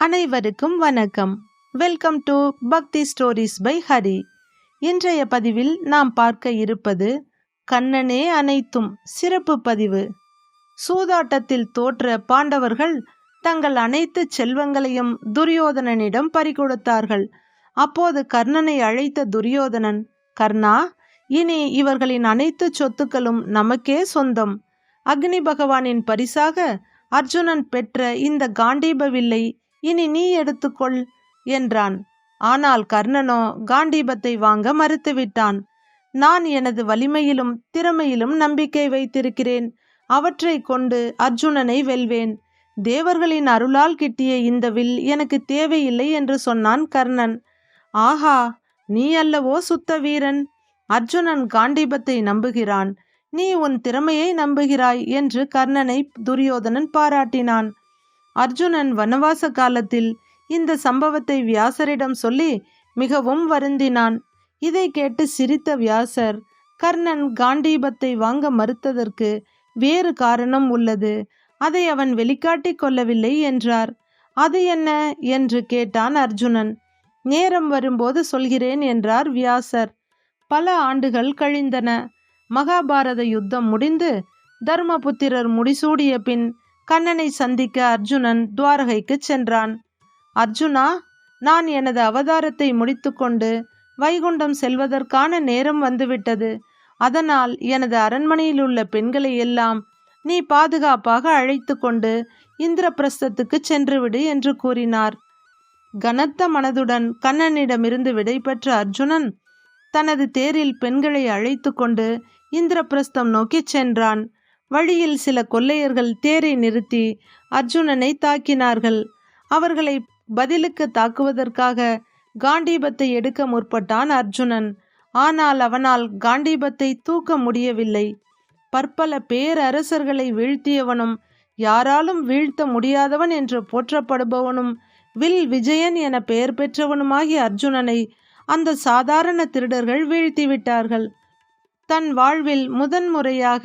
அனைவருக்கும் வணக்கம். Welcome to Bhakti stories by Hari இன்றைய பதிவில் நாம் பார்க்க இருப்பது கண்ணனே அனைத்தும் சிறப்பு பதிவு. சூதாட்டத்தில் தோற்ற பாண்டவர்கள் தங்கள் அனைத்து செல்வங்களையும் துரியோதனனிடம் பறிகொடுத்தார்கள். அப்போது கர்ணனை அழைத்த துரியோதனன் கர்ணா இனி இவர்களின் அனைத்து சொத்துக்களும் நமக்கே சொந்தம். அக்னி பகவானின் பரிசாக அர்ஜுனன் பெற்ற இந்த காண்டீப வில்லை இனி நீ எடுத்துக்கொள் என்றான். ஆனால் கர்ணனோ காண்டீபத்தை வாங்க மறுத்துவிட்டான். நான் எனது வலிமையிலும் திறமையிலும் நம்பிக்கை வைத்திருக்கிறேன். அவற்றை கொண்டு அர்ஜுனனை வெல்வேன். தேவர்களின் அருளால் கிட்டிய இந்த வில் எனக்கு தேவையில்லை என்று சொன்னான் கர்ணன். ஆஹா நீ அல்லவோ சுத்த வீரன்? அர்ஜுனன் காண்டீபத்தை நம்புகிறான். நீ உன் திறமையை நம்புகிறாய் என்று கர்ணனை துரியோதனன் பாராட்டினான். அர்ஜுனன் வனவாச காலத்தில் இந்த சம்பவத்தை வியாசரிடம் சொல்லி மிகவும் வருந்தினான். இதை கேட்டு சிரித்த வியாசர் கர்ணன் காண்டீபத்தை வாங்க மறுத்ததற்கு வேறு காரணம் உள்ளது. அதை அவன் வெளிக்காட்டிக் கொள்ளவில்லை என்றார். அது என்ன? என்று கேட்டான் அர்ஜுனன். நேரம் வரும்போது சொல்கிறேன் என்றார் வியாசர். பல ஆண்டுகள் கழிந்தன. மகாபாரத யுத்தம் முடிந்து தர்மபுத்திரர் முடிசூடிய பின் கண்ணனை சந்திக்க அர்ஜுனன் துவாரகைக்கு சென்றான். அர்ஜுனா நான் எனது அவதாரத்தை முடித்துக்கொண்டு வைகுண்டம் செல்வதற்கான நேரம் வந்துவிட்டது. அதனால் எனது அரண்மனையில் உள்ள பெண்களை எல்லாம் நீ பாதுகாப்பாக அழைத்து கொண்டு இந்திரபிரஸ்தத்துக்கு சென்றுவிடு என்று கூறினார். கனத்த மனதுடன் கண்ணனிடமிருந்து விடை பெற்ற அர்ஜுனன் தனது தேரில் பெண்களை அழைத்து கொண்டு இந்திரபிரஸ்தம் நோக்கி சென்றான். வழியில் சில கொள்ளையர்கள் தேரை நிறுத்தி அர்ஜுனனை தாக்கினார்கள். அவர்களை பதிலுக்கு தாக்குவதற்காக காண்டீபத்தை எடுக்க முற்பட்டான் அர்ஜுனன். ஆனால் அவனால் காண்டீபத்தை தூக்க முடியவில்லை. பற்பல பேரரசர்களை வீழ்த்தியவனும் யாராலும் வீழ்த்த முடியாதவன் என்று போற்றப்படுபவனும் வில் விஜயன் என பெயர் பெற்றவனுமாகிய அர்ஜுனனை அந்த சாதாரண திருடர்கள் வீழ்த்திவிட்டார்கள். தன் வாழ்வில் முதன்முறையாக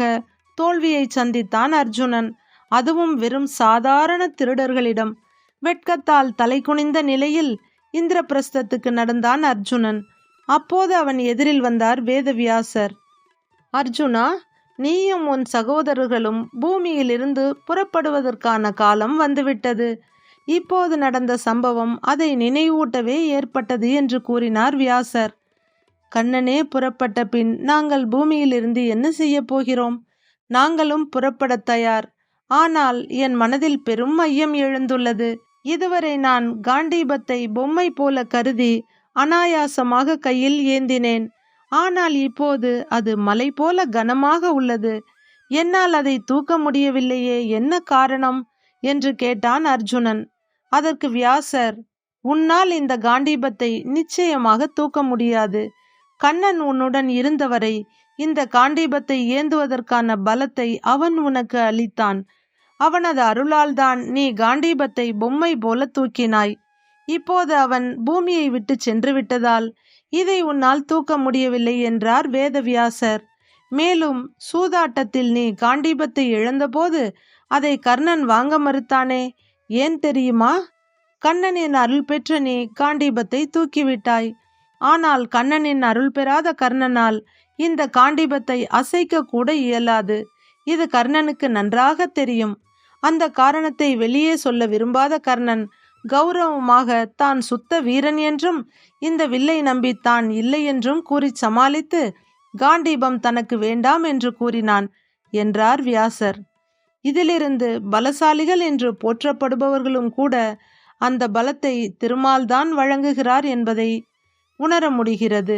தோல்வியை சந்தித்தான் அர்ஜுனன். அதுவும் வெறும் சாதாரண திருடர்களிடம். வெட்கத்தால் தலை குனிந்த நிலையில் இந்திரபிரஸ்தத்துக்கு நடந்தான் அர்ஜுனன். அப்போது அவன் எதிரில் வந்தார் வேதவியாசர். அர்ஜுனா நீயும் உன் சகோதரர்களும் பூமியிலிருந்து புறப்படுவதற்கான காலம் வந்துவிட்டது. இப்போது நடந்த சம்பவம் அதை நினைவூட்டவே ஏற்பட்டது என்று கூறினார் வியாசர். கண்ணனே புறப்பட்ட பின் நாங்கள் பூமியிலிருந்து என்ன செய்யப் போகிறோம்? நாங்களும் புறப்படத் தயார். ஆனால் என் மனதில் பெரும் ஐயம் எழுந்துள்ளது. இதுவரை நான் காண்டீபத்தை பொம்மை போல கருதி அனாயாசமாக கையில் ஏந்தினேன். ஆனால் இப்போது அது மலை போல கனமாக உள்ளது. என்னால் அதை தூக்க முடியவில்லையே என்ன காரணம்? என்று கேட்டான் அர்ஜுனன். அதற்கு வியாசர் உன்னால் இந்த காண்டீபத்தை நிச்சயமாக தூக்க முடியாது. கண்ணன் உன்னுடன் இருந்தவரை இந்த காண்டீபத்தை ஏந்துவதற்கான பலத்தை அவன் உனக்கு அளித்தான். அவனது அருளால்தான் நீ காண்டீபத்தை பொம்மை போல தூக்கினாய். இப்போது அவன் பூமியை விட்டு சென்று விட்டதால் இதை உன்னால் தூக்க முடியவில்லை என்றார் வேதவியாசர். மேலும் சூதாட்டத்தில் நீ காண்டீபத்தை இழந்தபோது அதை கர்ணன் வாங்க மறுத்தானே? ஏன் தெரியுமா? கண்ணனின் அருள் பெற்ற நீ காண்டீபத்தை தூக்கிவிட்டாய். ஆனால் கண்ணனின் அருள் பெறாத கர்ணனால் இந்த காண்டிபத்தை அசைக்க கூட இயலாது. இது கர்ணனுக்கு நன்றாக தெரியும். அந்த காரணத்தை வெளியே சொல்ல விரும்பாத கர்ணன் கௌரவமாக தான் சுத்த வீரன் என்றும் இந்த வில்லை நம்பி தான் இல்லை என்றும் கூறி சமாளித்து காண்டீபம் தனக்கு வேண்டாம் என்று கூறினான் என்றார் வியாசர். இதிலிருந்து பலசாலிகள் என்று போற்றப்படுபவர்களும் கூட அந்த பலத்தை திருமால்தான் வழங்குகிறார் என்பதை உணர முடிகிறது.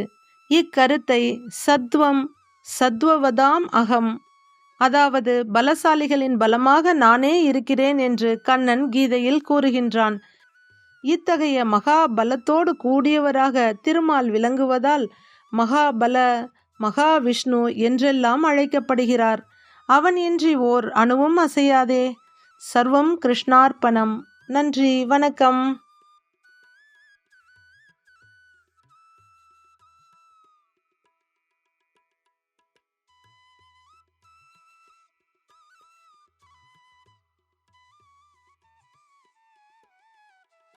இக்கருத்தை சத்வம் சத்வவதாம் அகம். அதாவது பலசாலிகளின் பலமாக நானே இருக்கிறேன் என்று கண்ணன் கீதையில் கூறுகின்றான். இத்தகைய மகா பலத்தோடு கூடியவராக திருமால் விளங்குவதால் மகாபல மகாவிஷ்ணு என்றெல்லாம் அழைக்கப்படுகிறார். அவன் இன்றி ஓர் அணுவும் அசையாதே. சர்வம் கிருஷ்ணார்ப்பணம். நன்றி வணக்கம்.